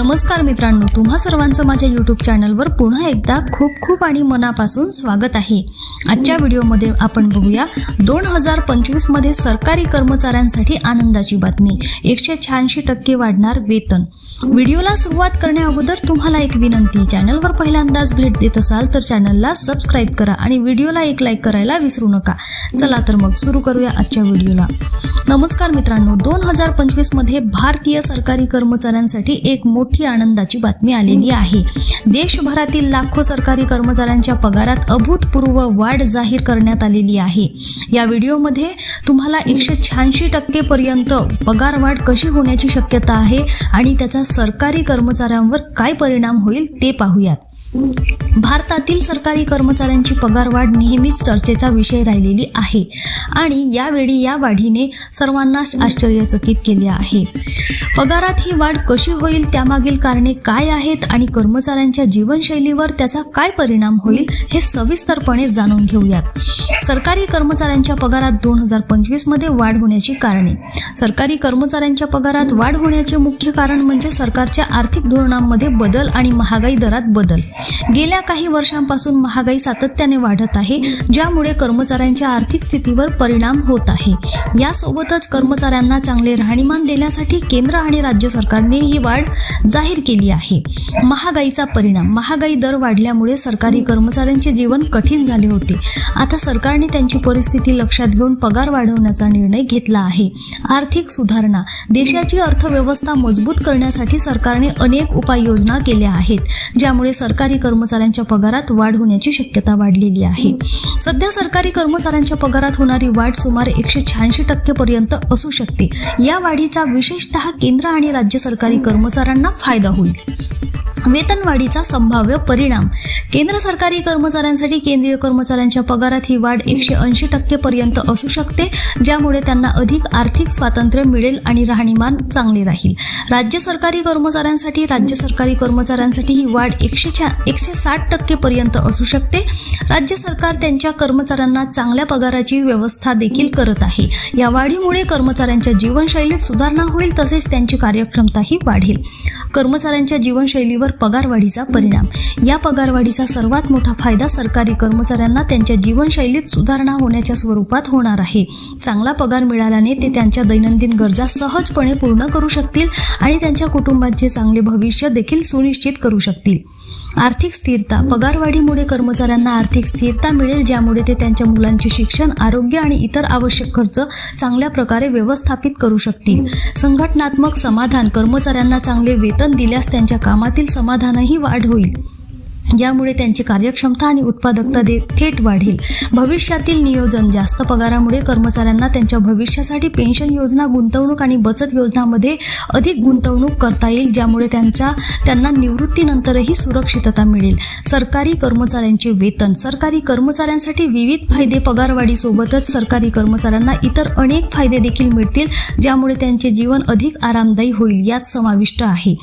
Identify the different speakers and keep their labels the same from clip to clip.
Speaker 1: नमस्कार मित्रांनो तुम्हा सर्वांचं माझ्या यूट्यूब चॅनलवर पुन्हा एकदा खूप खूप आणि मनापासून स्वागत आहे. आजच्या व्हिडिओमध्ये आपण बघूया दोन हजार पंचवीसमध्ये सरकारी कर्मचाऱ्यांसाठी आनंदाची बातमी. एकशे शहाऐंशी टक्के वाढणार वेतन. व्हिडिओला सुरुवात करण्या अगोदर तुम्हाला एक विनंती चॅनलवर पहिल्यांदाच भेट देत असाल तर चॅनलला सबस्क्राईब करा आणि व्हिडिओला एक लाईक करायला विसरू नका. चला तर मग सुरू करूया आजच्या व्हिडिओला. नमस्कार मित्रांनो दोन हजार पंचवीसमध्ये भारतीय सरकारी कर्मचाऱ्यांसाठी एक मोठी आनंदाची बातमी आलेली आहे. देशभरातील लाखो सरकारी कर्मचाऱ्यांच्या पगारात अभूतपूर्व वाढ जाहीर करण्यात आलेली आहे. या व्हिडिओमध्ये तुम्हाला एकशे शहाऐंशी टक्के पर्यंत पगार वाढ कशी होण्याची शक्यता आहे आणि त्याचा सरकारी कर्मचाऱ्यांवर काय परिणाम होईल ते पाहूयात. भारतातील सरकारी कर्मचाऱ्यांची पगारवाढ नेहमीच चर्चेचा विषय राहिलेली आहे. आणि यावेळी या वाढीने सर्वांनाच आश्चर्यचकित केले आहे. पगारात ही वाढ कशी होईल त्यामागील कारणे काय आहेत आणि कर्मचाऱ्यांच्या जीवनशैलीवर त्याचा काय परिणाम होईल हे सविस्तरपणे जाणून घेऊयात. सरकारी कर्मचाऱ्यांच्या पगारात दोन हजार पंचवीसमध्ये वाढ होण्याची कारणे. सरकारी कर्मचाऱ्यांच्या पगारात वाढ होण्याचे मुख्य कारण म्हणजे सरकारच्या आर्थिक धोरणांमध्ये बदल आणि महागाई दरात बदल. गेल्या काही वर्षांपासून महागाई सातत्याने वाढत आहे ज्यामुळे कर्मचाऱ्यांच्या आर्थिक स्थितीवर परिणाम होत आहे. यासोबतच कर्मचाऱ्यांना चांगले राहणीमान देण्यासाठी केंद्र आणि राज्य सरकारने ही वाढ जाहीर केली आहे. महागाईचा परिणाम महागाई दर वाढल्यामुळे सरकारी कर्मचाऱ्यांचे जीवन कठीण झाले होते. आता सरकारने त्यांची परिस्थिती लक्षात घेऊन पगार वाढवण्याचा निर्णय घेतला आहे. आर्थिक सुधारणा देशाची अर्थव्यवस्था मजबूत करण्यासाठी सरकारने अनेक उपाययोजना केल्या आहेत ज्यामुळे सरकार कर्मचाऱ्यांच्या पगारात वाढ होण्याची शक्यता वाढलेली आहे. सध्या सरकारी कर्मचाऱ्यांच्या पगारात होणारी वाढ सुमारे एकशे शहाऐंशी टक्केपर्यंत असू शकते. या वाढीचा विशेषतः केंद्र आणि राज्य सरकारी कर्मचाऱ्यांना फायदा होईल. वेतनवाढीचा संभाव्य परिणाम. केंद्र सरकारी कर्मचाऱ्यांसाठी केंद्रीय कर्मचाऱ्यांच्या पगारात ही वाढ एकशे ऐंशी टक्केपर्यंत असू शकते ज्यामुळे त्यांना अधिक आर्थिक स्वातंत्र्य मिळेल आणि राहणीमान चांगले राहील. राज्य सरकारी कर्मचाऱ्यांसाठी राज्य सरकारी कर्मचाऱ्यांसाठी ही वाढ एकशे छा एकशे साठ टक्केपर्यंत असू शकते. राज्य सरकार त्यांच्या कर्मचाऱ्यांना चांगल्या पगाराची व्यवस्था देखील करत आहे. या वाढीमुळे कर्मचाऱ्यांच्या जीवनशैलीत सुधारणा होईल तसेच त्यांची कार्यक्षमताही वाढेल. कर्मचाऱ्यांच्या जीवनशैलीवर पगारवाढीचा परिणाम. या पगारवाढीचा सर्वात मोठा फायदा सरकारी कर्मचाऱ्यांना त्यांच्या जीवनशैलीत सुधारणा होण्याच्या स्वरूपात होणार आहे. चांगला पगार मिळाल्याने ते त्यांच्या दैनंदिन गरजा सहजपणे पूर्ण करू शकतील आणि त्यांच्या कुटुंबाचे चांगले भविष्य देखील सुनिश्चित करू शकतील. आर्थिक स्थिरता पगारवाढीमुळे कर्मचाऱ्यांना आर्थिक स्थिरता मिळेल ज्यामुळे ते त्यांच्या मुलांचे शिक्षण आरोग्य आणि इतर आवश्यक खर्च चांगल्या प्रकारे व्यवस्थापित करू शकतील. संघटनात्मक समाधान कर्मचाऱ्यांना चांगले वेतन दिल्यास त्यांच्या कामातील समाधानही वाढ होईल. यामुळे त्यांची कार्यक्षमता आणि उत्पादकता दे थेट वाढेल. भविष्यातील नियोजन जास्त पगारामुळे कर्मचाऱ्यांना त्यांच्या भविष्यासाठी पेन्शन योजना गुंतवणूक आणि बचत योजनामध्ये अधिक गुंतवणूक करता येईल ज्यामुळे त्यांच्या त्यांना निवृत्तीनंतरही सुरक्षितता मिळेल. सरकारी कर्मचाऱ्यांचे वेतन सरकारी कर्मचाऱ्यांसाठी विविध फायदे पगारवाढीसोबतच सरकारी कर्मचाऱ्यांना इतर अनेक फायदे देखील मिळतील ज्यामुळे त्यांचे जीवन अधिक आरामदायी होईल यात समाविष्ट आहे.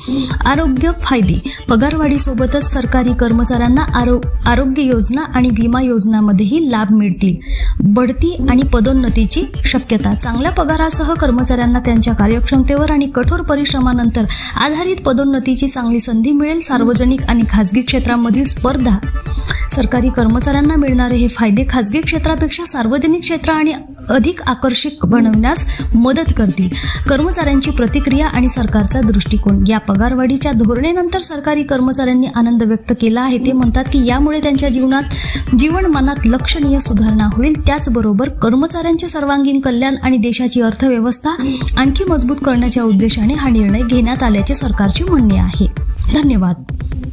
Speaker 1: आरोग्य फायदे. पगारवाढीसोबतच सरकारी कर्म कर्मचाऱ्यांना आरो आरोग्य योजना आणि विमा योजनांमध्येही लाभ मिळतील. बढती आणि पदोन्नतीची शक्यता. चांगल्या पगारासह कर्मचाऱ्यांना त्यांच्या कार्यक्षमतेवर आणि कठोर परिश्रमानंतर आधारित पदोन्नतीची चांगली संधी मिळेल. सार्वजनिक आणि खाजगी क्षेत्रामधील स्पर्धा सरकारी कर्मचाऱ्यांना मिळणारे हे फायदे खाजगी क्षेत्रापेक्षा सार्वजनिक क्षेत्र आणि अधिक आकर्षक बनवण्यास मदत करतील. कर्मचाऱ्यांची प्रतिक्रिया आणि सरकारचा दृष्टिकोन. या पगारवाढीच्या धोरणेनंतर सरकारी कर्मचाऱ्यांनी आनंद व्यक्त केला आहे. ते म्हणतात की यामुळे त्यांच्या जीवनात जीवनमानात लक्षणीय सुधारणा होईल. त्याचबरोबर कर्मचाऱ्यांचे सर्वांगीण कल्याण आणि देशाची अर्थव्यवस्था आणखी मजबूत करण्याच्या उद्देशाने हा निर्णय घेण्यात आल्याचे सरकारचे म्हणणे आहे. धन्यवाद.